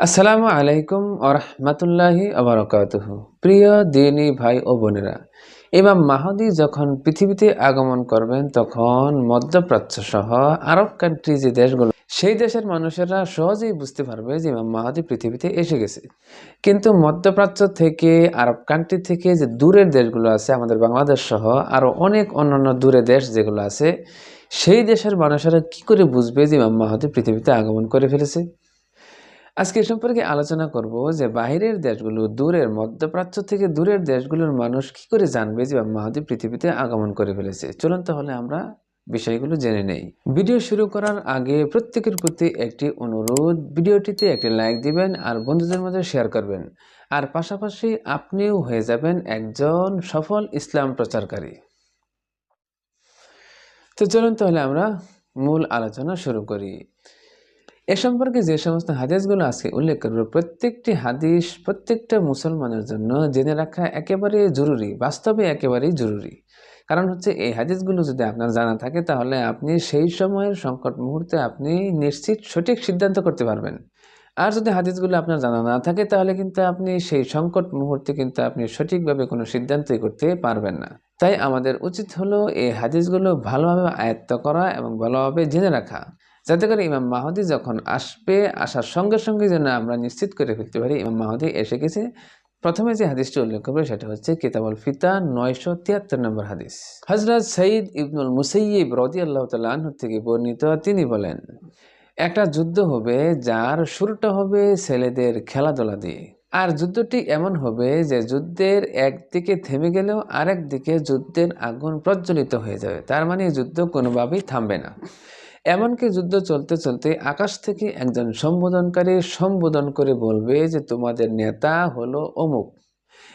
আসসালামু আলাইকুম আরহামতুল্লাহি আবরকাতুহ প্রিয় দিনী ভাই ও বোনেরা, ইমাম মাহাদি যখন পৃথিবীতে আগমন করবেন, তখন মধ্যপ্রাচ্য সহ আরব কান্ট্রি যে দেশগুলো, সেই দেশের মানুষেরা সহজেই বুঝতে পারবে যে ইমাম মাহাদি পৃথিবীতে এসে গেছে। কিন্তু মধ্যপ্রাচ্য থেকে, আরব কান্ট্রি থেকে যে দূরের দেশগুলো আছে, আমাদের বাংলাদেশ সহ আরও অনেক অন্যান্য দূরে দেশ যেগুলো আছে, সেই দেশের মানুষেরা কি করে বুঝবে যে ইমাম মাহাদি পৃথিবীতে আগমন করে ফেলেছে? আজকে সম্পর্কে আলোচনা করব যে বাহিরের দেশগুলো দূরের, মধ্যপ্রাচ্য থেকে দূরের দেশগুলোর মানুষ কি করে জানবে যে মাহাদি পৃথিবীতে আগমন করে ফেলেছে। চলুন তাহলে আমরা বিষয়গুলো জেনে নেই। ভিডিও শুরু করার আগে প্রত্যেকের প্রতি একটি অনুরোধ, ভিডিওটিতে একটি লাইক দিবেন আর বন্ধুদের মধ্যে শেয়ার করবেন। আর পাশাপাশি আপনিও হয়ে যাবেন একজন সফল ইসলাম প্রচারকারী। তো চলুন তাহলে আমরা মূল আলোচনা শুরু করি। এ সম্পর্কে যে সমস্ত হাদিসগুলো আজকে উল্লেখ করব, প্রত্যেকটি হাদিস প্রত্যেকটা মুসলমানের জন্য জেনে রাখা একেবারে জরুরি, বাস্তবে একেবারেই জরুরি। কারণ হচ্ছে এই হাদিসগুলো যদি আপনার জানা থাকে, তাহলে আপনি সেই সময়ের সংকট মুহূর্তে আপনি নিশ্চিত সঠিক সিদ্ধান্ত করতে পারবেন। আর যদি হাদিসগুলো আপনার জানা না থাকে, তাহলে কিন্তু আপনি সেই সংকট মুহূর্তে কিন্তু আপনি সঠিকভাবে কোনো সিদ্ধান্তই করতে পারবেন না। তাই আমাদের উচিত হলো এই হাদিসগুলো ভালোভাবে আয়ত্ত করা এবং ভালোভাবে জেনে রাখা। যাতে করে ইমাম মাহদি যখন আসবে, আসার সঙ্গে সঙ্গে যেন আমরা নিশ্চিত করে ফেলতে পারি, ইমাম মাহদি এসে গেছে। প্রথমে যে হাদিসটি উল্লেখ করবে সেটা হচ্ছে কিতাবুল ফিতা, নয়শো তিয়াত্তর নম্বর হাদিস। হজরত সঈদ ইবনুল মুসাইয়িব রদি আল্লাহ তাল্লাহ থেকে বর্ণিত তিনি বলেন, একটা যুদ্ধ হবে যার শুরুটা হবে ছেলেদের খেলাধুলা দিয়ে, আর যুদ্ধটি এমন হবে যে যুদ্ধের একদিকে থেমে গেলেও আরেক দিকে যুদ্ধের আগুন প্রজ্বলিত হয়ে যাবে। তার মানে যুদ্ধ কোনোভাবেই থামবে না। এমনকি যুদ্ধ চলতে চলতে আকাশ থেকে একজন সম্বোধনকারী সম্বোধন করে বলবে যে, তোমাদের নেতা হলো অমুক।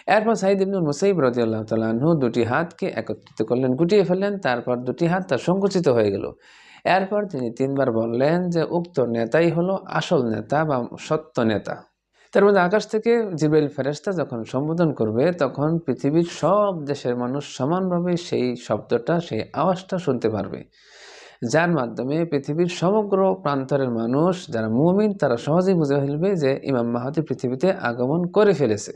এরপর সাইদ ইবনুল মুসাইব রাজিয়াল্লাহ তালাহু দুটি হাতকে একত্রিত করলেন, গুটিয়ে ফেললেন, তারপর দুটি হাত তার সংকুচিত হয়ে গেল। এরপর তিনি তিনবার বললেন যে, উক্ত নেতাই হলো আসল নেতা বা সত্য নেতা। তার মধ্যে আকাশ থেকে জিবেল ফেরেস্তা যখন সম্বোধন করবে, তখন পৃথিবীর সব দেশের মানুষ সমানভাবে সেই শব্দটা, সেই আওয়াজটা শুনতে পারবে। যার মাধ্যমে পৃথিবীর সমগ্র প্রান্তরের মানুষ, যারা মুমিন, তারা সহজেই বুঝে ফেলবে যে ইমাম মাহাদি পৃথিবীতে আগমন করে ফেলেছে।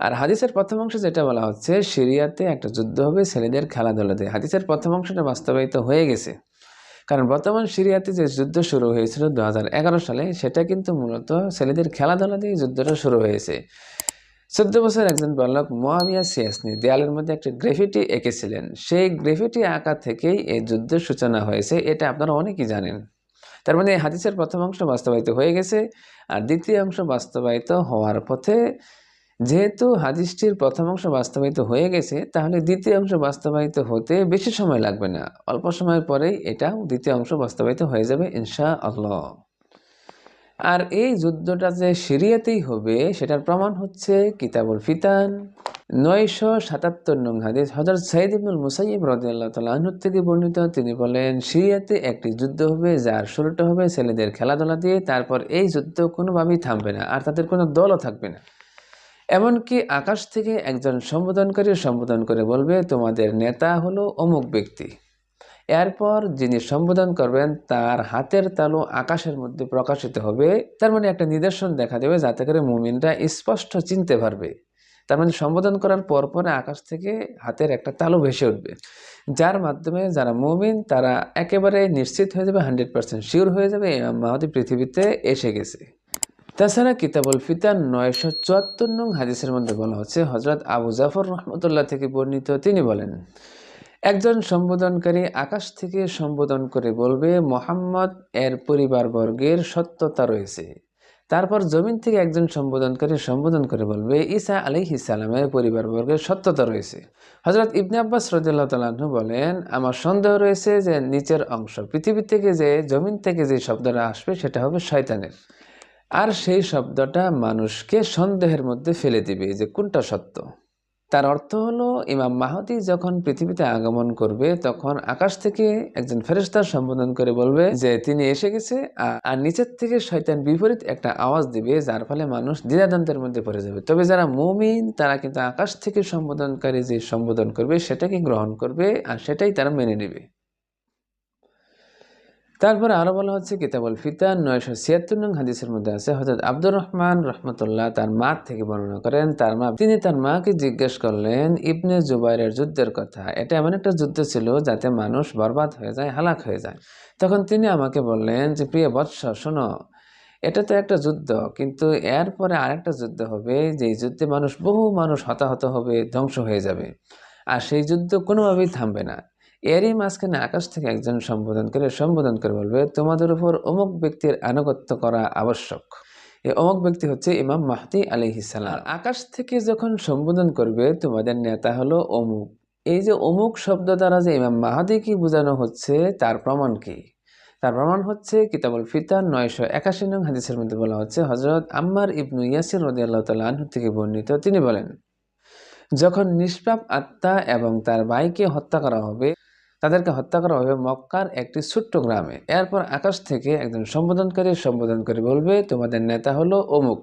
আর হাদিসের প্রথম অংশে যেটা বলা হচ্ছে, সিরিয়াতে একটা যুদ্ধ হবে, ছেলেদের খেলাধুলাতে হাদিসের প্রথম অংশটা বাস্তবায়িত হয়ে গেছে। কারণ বর্তমান সিরিয়াতে যে যুদ্ধ শুরু হয়েছিল দু হাজার এগারো সালে, সেটা কিন্তু মূলত ছেলেদের খেলাধুলা দিয়ে যুদ্ধটা শুরু হয়েছে। চোদ্দ বছর একজন বালক মোয়াবিয়া সিয়াসনি দেয়ালের মধ্যে একটা গ্রেফিটি এঁকেছিলেন। সেই গ্রেফিটি আঁকা থেকেই এই যুদ্ধের সূচনা হয়েছে, এটা আপনারা অনেকেই জানেন। তার মানে হাদিসের প্রথম অংশ বাস্তবায়িত হয়ে গেছে আর দ্বিতীয় অংশ বাস্তবায়িত হওয়ার পথে যেহেতু হাদিসটির প্রথম অংশ বাস্তবায়িত হয়ে গেছে, তাহলে দ্বিতীয় অংশ বাস্তবায়িত হতে বেশি সময় লাগবে না। অল্প সময় পরেই এটা দ্বিতীয় অংশ বাস্তবায়িত হয়ে যাবে ইনশা আল্লাহ আর এই যুদ্ধটা যে সিরিয়াতেই হবে, সেটার প্রমাণ হচ্ছে কিতাবুল ফিতান। নয়শো সাতাত্তর নং হাদিস হজরত সাইদ ইবনুল মুসাইব রাদিয়াল্লাহু আনহু থেকে বর্ণিত, তিনি বলেন, সিরিয়াতে একটি যুদ্ধ হবে, যার শুরুটা হবে ছেলেদের খেলাধুলা দিয়ে, তারপর এই যুদ্ধ কোনোভাবেই থামবে না, আর তাদের কোনো দলও থাকবে না। এমনকি আকাশ থেকে একজন সম্বোধনকারী সম্বোধন করে বলবে, তোমাদের নেতা হলো অমুক ব্যক্তি। এরপর যিনি সম্বোধন করবেন, তার হাতের তালু আকাশের মধ্যে প্রকাশিত হবে। তার মানে একটা নিদর্শন দেখা দেবে, যাতে করে মুমিনরা স্পষ্ট চিনতে পারবে। তার মানে সম্বোধন করার পর পরে আকাশ থেকে হাতের একটা তালু ভেসে উঠবে। যার মাধ্যমে যারা মুমিন, তারা একেবারে নিশ্চিত হয়ে যাবে, হান্ড্রেড পার্সেন্ট শিওর হয়ে যাবে ইমাম মাহাদি পৃথিবীতে এসে গেছে। তাছাড়া কিতাবুল ফিতান নয়শো চুয়াত্তর নং হাদিসের মধ্যে বলা হচ্ছে হজরত আবু জাফর রহমতুল্লাহ থেকে বর্ণিত তিনি বলেন একজন সম্বোধনকারী আকাশ থেকে সম্বোধন করে বলবে, মোহাম্মদ, এর পরিবারবর্গের সত্যতা রয়েছে। তারপর জমিন থেকে একজন সম্বোধনকারী সম্বোধন করে বলবে, ঈসা আলি ইসালামের পরিবারবর্গের সত্যতা রয়েছে। হজরত ইবনে আব্বাস রদিল্লাহ তালু বলেন, আমার সন্দেহ রয়েছে যে নিচের অংশ পৃথিবী থেকে যে জমিন থেকে যে শব্দটা আসবে সেটা হবে শয়তানের। আর সেই শব্দটা মানুষকে সন্দেহের মধ্যে ফেলে দিবে যে কোনটা সত্য? তার অর্থ হলো, ইমাম মাহাতি যখন পৃথিবীতে আগমন করবে, তখন আকাশ থেকে একজন ফেরেস্তার সম্বোধন করে বলবে যে, তিনি এসে গেছে আর নিচের থেকে শয়তান বিপরীত একটা আওয়াজ দিবে, যার ফলে মানুষ দ্বিধাদ্বন্দ্বের মধ্যে পড়ে যাবে। তবে যারা মুমিন, তারা কিন্তু আকাশ থেকে সম্বোধনকারী যে সম্বোধন করবে, সেটাকে গ্রহণ করবে আর সেটাই তারা মেনে নেবে। তারপরে আরও বলা হচ্ছে কিতাবুল ফিতান নয়শো ছিয়াত্তর নং হাদিসের মধ্যে আছে হজরত আব্দুর রহমান রহমতুল্লাহ তার মা থেকে বর্ণনা করেন, তার মা, তিনি তার মাকে জিজ্ঞেস করলেন, ইবনে জুবাইরের যুদ্ধের কথা, এটা এমন একটা যুদ্ধ ছিল যাতে মানুষ বরবাদ হয়ে যায়, হালাক হয়ে যায়। তখন তিনি আমাকে বললেন যে, প্রিয় বৎস, শোনো, এটা তো একটা যুদ্ধ, কিন্তু এরপরে আরেকটা যুদ্ধ হবে, যেই যুদ্ধে মানুষ, বহু মানুষ হতাহত হবে, ধ্বংস হয়ে যাবে, আর সেই যুদ্ধ কোনোভাবেই থামবে না। এরই মাঝখানে আকাশ থেকে একজন সম্বোধন করে সম্বোধন করে বলবে, তোমাদের উপর অমুক ব্যক্তির আনুগত্য করা আবশ্যক। এই অমুক ব্যক্তি হচ্ছে ইমাম মাহদি আলিহিসাল্লাম আকাশ থেকে যখন সম্বোধন করবে, তোমাদের নেতা হলো অমুক। এই যে অমুক শব্দ দ্বারা যে ইমাম মাহাদি কি বোঝানো হচ্ছে, তার প্রমাণ কি? তার প্রমাণ হচ্ছে কিতাবুল ফিতান নয়শো একাশি নং হাদিসের মধ্যে বলা হচ্ছে হজরত আম্মার ইবনু ইয়াসির রদি আল্লাহ তাল্লাহ থেকে বর্ণিত, তিনি বলেন, যখন নিষ্পাপ আত্মা এবং তার ভাইকে হত্যা করা হবে তাদেরকে হত্যা করা হবে মক্কার একটি ছোট্ট গ্রামে। এরপর আকাশ থেকে একজন সম্বোধনকারী সম্বোধন করে বলবে, তোমাদের নেতা হলো অমুক।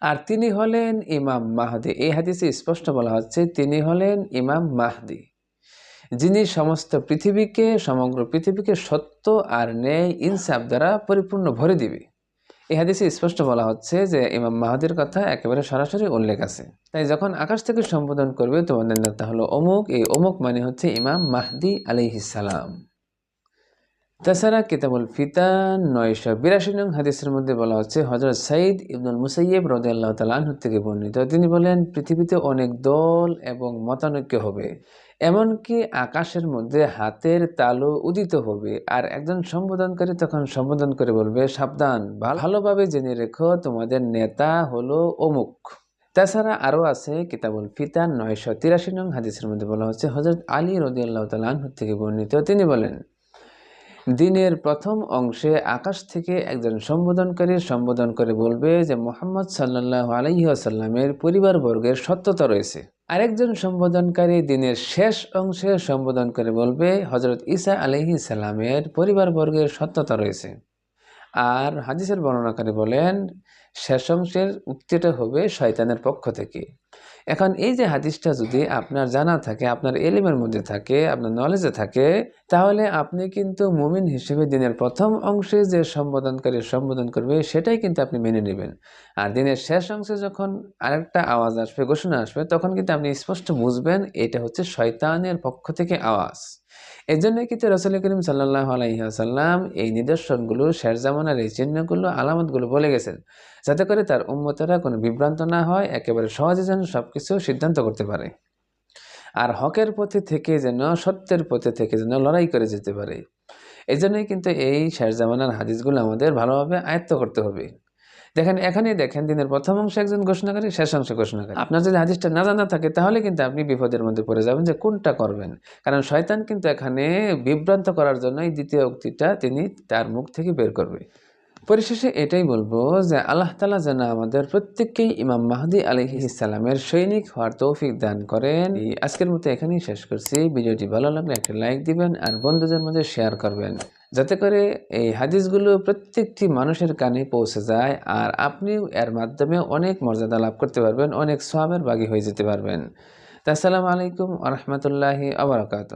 আর তিনি হলেন ইমাম মাহদি। এই হাদিসে স্পষ্ট বলা হচ্ছে, তিনি হলেন ইমাম মাহদি, যিনি সমস্ত পৃথিবীকে, সমগ্র পৃথিবীকে সত্য আর ন্যায় ইনসাফ দ্বারা পরিপূর্ণ ভরে দিবে। এই হাদিসে স্পষ্ট বলা হচ্ছে যে ইমাম মাহাদির কথা একেবারে সরাসরি উল্লেখ আছে। তাই যখন আকাশ থেকে সম্বোধন করবে তোমাদের নেতা হলো অমুক, এই অমুক মানে হচ্ছে ইমাম মাহদি আলিহিসালাম তাছাড়া কিতাবুল ফিতান নয়শো বিরাশি নং হাদিসের মধ্যে বলা হচ্ছে হজরত সাইদ ইবনুল মুসাইয়েব রদাল্লাহ তালাহ থেকে বর্ণিত। তিনি বলেন, পৃথিবীতে অনেক দল এবং মতানৈক্য হবে। এমনকি আকাশের মধ্যে হাতের তালু উদিত হবে। আর একজন সম্বোধনকারী তখন সম্বোধন করে বলবে, সাবধান ভালোভাবে জেনে রেখো, তোমাদের নেতা হলো অমুক। তাছাড়া আরও আছে কিতাবুল ফিতান নয়শো তিরাশি নং হাদিসের মধ্যে বলা হচ্ছে হজরত আলী রদিয়াল্লাহ তালাহ থেকে বর্ণিত। তিনি বলেন দিনের প্রথম অংশে আকাশ থেকে একজন সম্বোধনকারী সম্বোধন করে বলবে যে মোহাম্মদ সাল্লাহ আলহিহাসাল্লামের পরিবারবর্গের সত্যতা রয়েছে। আরেকজন সম্বোধনকারী দিনের শেষ অংশে সম্বোধন করে বলবে হজরত ইসা আলহি সাল্লামের পরিবারবর্গের সত্যতা রয়েছে। আর হাদিসের বর্ণনাকারী বলেন, শেষ অংশের উক্তিটা হবে শয়তানের পক্ষ থেকে। এখন এই যে হাদিসটা যদি আপনার জানা থাকে, আপনার এলিমের মধ্যে থাকে, আপনার নলেজে থাকে, তাহলে আপনি কিন্তু মুমিন হিসেবে দিনের প্রথম অংশে যে সম্বোধনকারী সম্বোধন করবে, সেটাই কিন্তু আপনি মেনে নেবেন। আর দিনের শেষ অংশে যখন আরেকটা আওয়াজ আসবে, ঘোষণা আসবে, তখন কিন্তু আপনি স্পষ্ট বুঝবেন, এটা হচ্ছে শয়তানের পক্ষ থেকে আওয়াজ। এই জন্যই কিন্তু রসুল করিম সাল্লাহ আলাইসাল্লাম এই নিদর্শনগুলো শেরজামানের এই চিহ্নগুলো, আলামতগুলো বলে গেছেন। যাতে করে তার উন্মতেরা কোনো বিভ্রান্ত না হয়, একেবারে সহজে যেন সব কিছু সিদ্ধান্ত করতে পারে। আর হকের পথে থেকে যেন, সত্যের পথে থেকে যেন লড়াই করে যেতে পারে। এই জন্যই কিন্তু এই শেরজামানার হাদিসগুলো আমাদের ভালোভাবে আয়ত্ত করতে হবে। দেখেন, এখানেই দেখেন, দিনের প্রথম অংশে একজন ঘোষণাকারী, শেষ অংশে ঘোষণাকারী। আপনার যদি হাদিসটা না জানা থাকে, তাহলে কিন্তু আপনি বিপদের মধ্যে পড়ে যাবেন যে কোনটা করবেন। কারণ শয়তান কিন্তু এখানে বিভ্রান্ত করার জন্য এই দ্বিতীয় উক্তিটা তিনি তার মুখ থেকে বের করবে। পরিশেষে এটাই বলব যে আল্লাহ তালা যেন আমাদের প্রত্যেককেই ইমাম মাহদি আলহি ইসালামের সৈনিক হওয়ার তৌফিক দান করেন। আজকের মতো এখানেই শেষ করছি। ভিডিওটি ভালো লাগলে একটা লাইক দিবেন আর বন্ধুদের মধ্যে শেয়ার করবেন। যাতে করে এই হাদিসগুলো প্রত্যেকটি মানুষের কানে পৌঁছে যায় আর আপনিও এর মাধ্যমে অনেক মর্যাদা লাভ করতে পারবেন, অনেক সোয়াবের বাগি হয়ে যেতে পারবেন। আসসালামু আলাইকুম আ আবরকাত